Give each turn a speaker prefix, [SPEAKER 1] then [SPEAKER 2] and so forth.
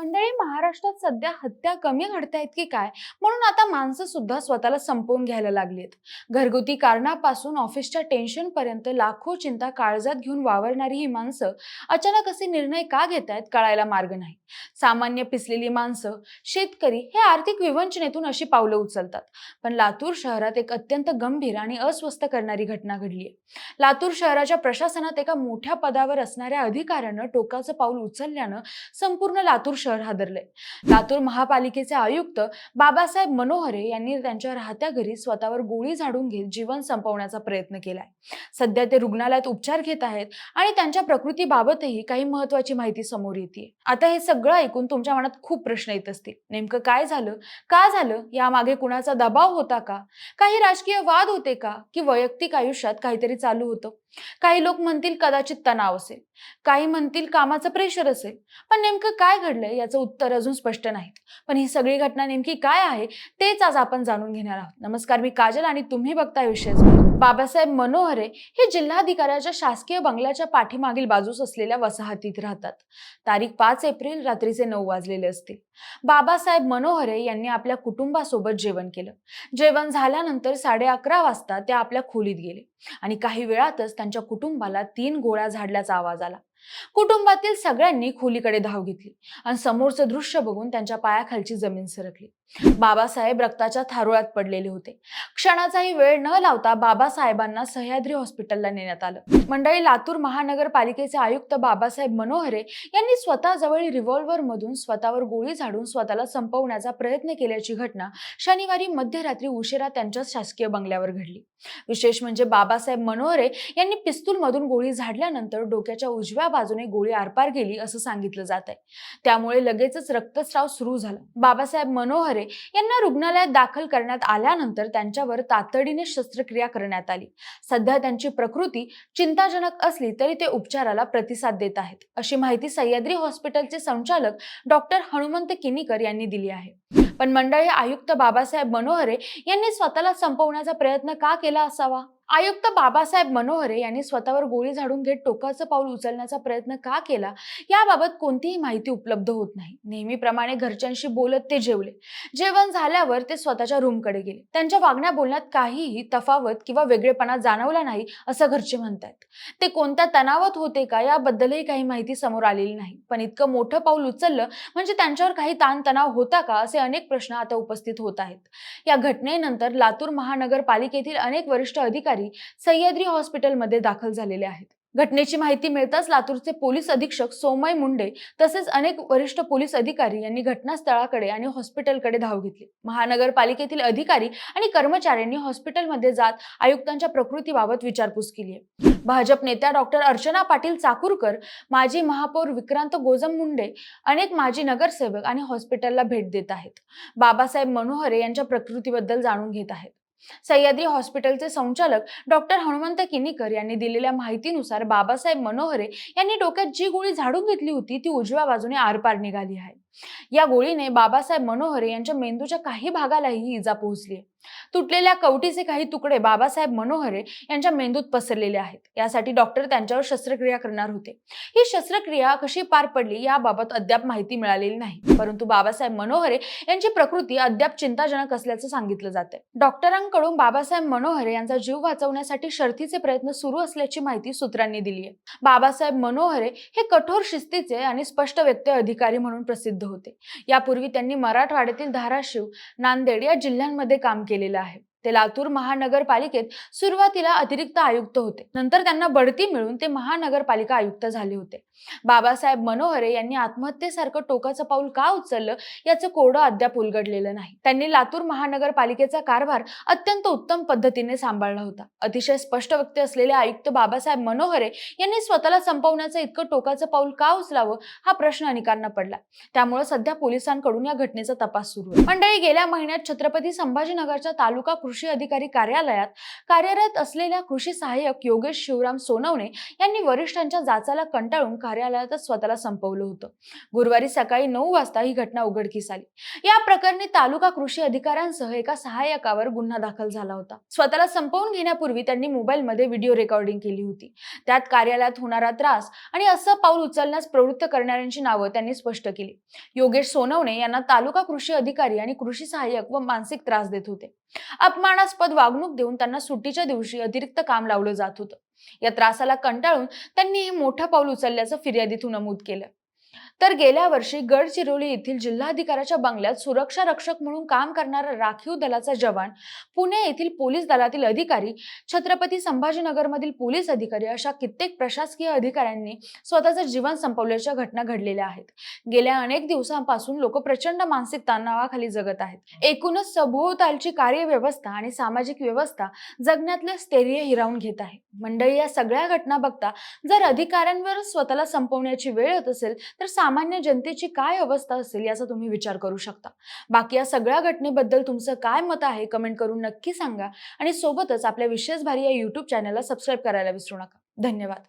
[SPEAKER 1] मंडळी महाराष्ट्रात सध्या हत्या कमी घडतायत की काय? म्हणून आता माणसं सुद्धा स्वतःला संपवून घ्यायला लागलीत. घरगुती कारणापासून ऑफिसच्या टेन्शन पर्यंत लाखो चिंता काळजात घेऊन वावरणारी ही माणसं अचानक असे निर्णय का घेत आहेत कळायला मार्ग नाही. सामान्य पिसलेली माणसं शेतकरी हे आर्थिक विवंचनेतून अशी पावलं उचलतात. पण लातूर शहरात एक अत्यंत गंभीर आणि अस्वस्थ करणारी घटना घडली आहे लातूर शहराच्या प्रशासनात एका मोठ्या पदावर असणाऱ्या अधिकाऱ्यानं टोकाचं पाऊल उचलल्यानं संपूर्ण लातूर शहर हादरले. लातूर महापालिकेचे आयुक्त बाबासाहेब मनोहरे यांनी त्यांच्या राहत्या घरी स्वतःवर गोळी झाडून घेत जीवन संपवण्याचा प्रयत्न केलाय. सध्या ते रुग्णालयात उपचार घेत आहेत आणि त्यांच्या प्रकृतीबाबतही काही महत्वाची माहिती समोर येते आता हे सगळं ऐकून तुमच्या मनात खूप प्रश्न येत असतील. नेमकं काय झालं? का झालं? यामागे कुणाचा दबाव होता का? काही राजकीय वाद होते का? की वैयक्तिक आयुष्यात काहीतरी चालू होतं? काही लोक म्हणतील कदाचित तणाव असेल काही म्हणतील कामाचं प्रेशर असेल पण नेमकं काय घडलंय याचं उत्तर अजून स्पष्ट नाही पण ही सगळी घटना नेमकी काय आहे तेच आज आपण जाणून घेणार आहोत. नमस्कार मी काजल आणि तुम्ही बघताय विषय बाबासाहेब मनोहरे हे जिल्हाधिकाऱ्याच्या शासकीय बंगल्याच्या पाठीमागील बाजूस असलेल्या वसाहतीत राहतात. तारीख पाच एप्रिल रात्रीचे नऊ वाजलेले असतील बाबासाहेब मनोहरे यांनी आपल्या कुटुंबासोबत जेवण केलं. जेवण झाल्यानंतर साडे अकरा वाजता ते आपल्या खोलीत गेले आणि काही वेळातच त्यांच्या कुटुंबाला तीन गोळ्या झाडल्याचा आवाज आला. कुटुंबातील सगळ्यांनी खोलीकडे धाव घेतली आणि समोरचं दृश्य बघून त्यांच्या पायाखालची जमीन सरकली. बाबासाहेब रक्ताच्या थारोळ्यात पडलेले होते. क्षणाचाही वेळ न लावता बाबासाहेबांना सह्याद्री हॉस्पिटलला नेण्यात आलं. मंडळी लातूर महानगरपालिकेचे आयुक्त बाबासाहेब मनोहरे यांनी स्वतः जवळ रिव्हॉल्व्हर मधून स्वतःवर गोळी झाडून स्वतःला संपवण्याचा प्रयत्न केल्याची घटना शनिवारी मध्यरात्री उशिरा त्यांच्या शासकीय बंगल्यावर घडली. विशेष म्हणजे बाबासाहेब मनोहरे यांनी पिस्तूल मधून गोळी झाडल्यानंतर डोक्याच्या उजव्या बाजूने गोळी आरपार गेली असं सांगितलं जात आहे त्यामुळे लगेचच रक्तस्राव सुरू झाला. बाबासाहेब मनोहरे यांना रुग्णालयात दाखल करण्यात आल्यानंतर त्यांच्यावर तातडीने शस्त्रक्रिया करण्यात आली. सध्या त्यांची प्रकृती चिंताजनक असली तरी ते उपचाराला प्रतिसाद देत आहेत अशी माहिती सह्याद्री हॉस्पिटलचे संचालक डॉक्टर हनुमंत किनीकर यांनी दिली आहे. पण मंडळी आयुक्त बाबासाहेब मनोहरे यांनी स्वतःला संपवण्याचा प्रयत्न का केला असावा? आयुक्त बाबासाहेब मनोहरे यांनी स्वतःवर गोळी झाडून घेत टोकाचं पाऊल उचलण्याचा प्रयत्न का केला? याबाबत कोणतीही माहिती उपलब्ध होत नाही. नेहमीप्रमाणे घरच्यांशी बोलत ते जेवले. जेवण झाल्यावर ते स्वतःच्या रूमकडे गेले. त्यांच्या वागण्या बोलण्यात काहीही तफावत किंवा वेगळेपणा जाणवला नाही असं घरचे म्हणतात. ते कोणत्या तणावात होते का याबद्दलही काही माहिती समोर आलेली नाही. पण इतकं मोठं पाऊल उचललं म्हणजे त्यांच्यावर काही ताणतणाव होता का असे अनेक प्रश्न आता उपस्थित होत आहेत. या घटनेनंतर लातूर महानगरपालिकेतील अनेक वरिष्ठ अधिकारी सह्याद्री हॉस्पिटलमध्ये दाखल झालेले आहेत. घटनेची माहिती मिळताच लातूरचे पोलीस अधीक्षक सोमय मुंडे तसेच अनेक वरिष्ठ पोलीस अधिकारी यांनी घटनास्थळाकडे आणि हॉस्पिटलकडे धाव घेतली. महानगरपालिकेतील अधिकारी आणि कर्मचाऱ्यांनी हॉस्पिटलमध्ये जात आयुक्तांच्या प्रकृतीबाबत विचारपूस केली आहे. भाजप नेत्या डॉक्टर अर्चना पाटील चाकूरकर माजी महापौर विक्रांत गोजम मुंडे अनेक माजी नगरसेवक आणि हॉस्पिटलला भेट देत आहेत. बाबासाहेब मनोहरे यांच्या प्रकृतीबद्दल जाणून घेत आहेत. सह्याद्री हॉस्पिटलचे संचालक डॉक्टर हनुमंत किनीकर यांनी दिलेल्या माहितीनुसार बाबासाहेब मनोहरे यांनी डोक्यात जी गोळी झाडून घेतली होती ती उजव्या बाजूने आरपार निघाली आहे. या गोळीने बाबासाहेब मनोहरे यांच्या मेंदूच्या काही भागालाही इजा पोहोचली आहे. तुटलेल्या कवटीचे काही तुकडे बाबासाहेब मनोहरे यांच्या मेंदूत पसरलेले आहेत. यासाठी डॉक्टर त्यांच्यावर शस्त्रक्रिया करणार होते. ही शस्त्रक्रिया कशी पार पडली याबाबत अद्याप माहिती मिळालेली नाही. परंतु बाबासाहेब मनोहरे यांची प्रकृती अद्याप चिंताजनक असल्याचं सांगितलं जाते डॉक्टरांकडून बाबासाहेब मनोहरे यांचा जीव वाचवण्यासाठी शर्थीचे प्रयत्न सुरू असल्याची माहिती सूत्रांनी दिली आहे. बाबासाहेब मनोहरे हे कठोर शिस्तीचे आणि स्पष्ट व्यक्ती अधिकारी म्हणून प्रसिद्ध होते. यापूर्वी त्यांनी मराठवाड्यातील धाराशिव नांदेड या जिल्ह्यांमध्ये काम केलेलं आहे ते लातूर महानगरपालिकेत सुरुवातीला अतिरिक्त आयुक्त होते. नंतर त्यांना बढती मिळून ते महानगरपालिका आयुक्त झाले होते. बाबासाहेब मनोहरे यांनी आत्महत्येसारखं टोकाचं पाऊल का उचललं याचं कोडं अद्याप उलगडलेलं नाही. त्यांनी लातूर महानगरपालिकेचा कारभार अत्यंत उत्तम पद्धतीने सांभाळला होता. अतिशय स्पष्ट व्यक्ती असलेले आयुक्त बाबासाहेब मनोहरे यांनी स्वतःला संपवण्याचं इतकं टोकाचं पाऊल का उचलावं हा प्रश्न अनेकांना पडला. त्यामुळे सध्या पोलिसांकडून या घटनेचा तपास सुरू आहे. मंडळी गेल्या महिन्यात छत्रपती संभाजीनगरच्या तालुका कृषी अधिकारी कार्यालयात कार्यरत असलेल्या कृषी सहाय्यक योगेश शिवराम सोनवणे यांनी वरिष्ठांच्या जाचाला कंटाळून कार्यालयातच स्वतःला संपवलं होतं. गुरुवारी सकाळी नऊ वाजता ही घटना उघडकीस आली. या प्रकरणी तालुका कृषी अधिकाऱ्यांसह एका सहाय्यकावर गुन्हा दाखल झाला होता. स्वतःला संपवून घेण्यापूर्वी त्यांनी मोबाईलमध्ये व्हिडिओ रेकॉर्डिंग केली होती. त्यात कार्यालयात होणारा त्रास आणि असं पाऊल उचलण्यास प्रवृत्त करणाऱ्यांची नावं त्यांनी स्पष्ट केली. योगेश सोनवणे यांना तालुका कृषी अधिकारी आणि कृषी सहाय्यक व मानसिक त्रास देत होते. अपमानास्पद वागणूक देऊन त्यांना सुट्टीच्या दिवशी अतिरिक्त काम लावलं जात होतं. या त्रासाला कंटाळून त्यांनी हे मोठं पाऊल उचलल्याचं फिर्यादीतून नमूद केलं. तर गेल्या वर्षी गडचिरोली येथील जिल्हाधिकाऱ्याच्या बंगल्यात सुरक्षा रक्षक म्हणून काम करणारा राखीव दलाचा जवान पुणे येथील पोलीस दलातील अधिकारी छत्रपती संभाजीनगरमधील पोलीस अधिकारी अशा कित्येक प्रशासकीय अधिकाऱ्यांनी स्वतःचं जीवन संपवल्याच्या घटना घडलेल्या आहेत. गेल्या अनेक दिवसांपासून लोक प्रचंड मानसिक तणावाखाली जगत आहेत. एकूणच सभोवतालची कार्यव्यवस्था आणि सामाजिक व्यवस्था जगण्यातलं स्थैर्य हिरावून घेत आहे. मंडळी या सगळ्या घटना बघता जर अधिकाऱ्यांवर स्वतःला संपवण्याची वेळ येत असेल तर सामान्य जनतेची काय अवस्था असेल याचा तुम्ही विचार करू शकता. बाकी या सगळ्या घटनेबद्दल तुमचं काय मत आहे कमेंट करून नक्की सांगा आणि सोबतच आपल्या विशेष भारी या यूट्यूब चॅनलला सबस्क्राईब करायला विसरू नका. धन्यवाद.